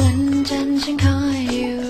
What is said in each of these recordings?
when Jen can call you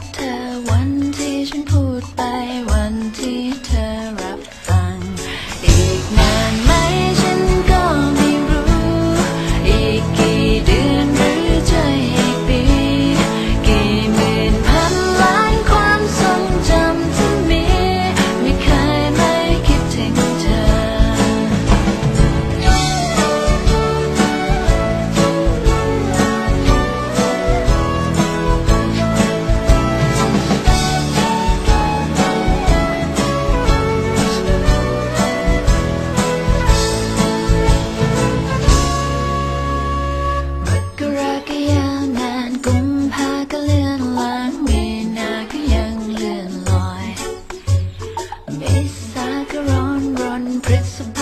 It's like a run, run principle.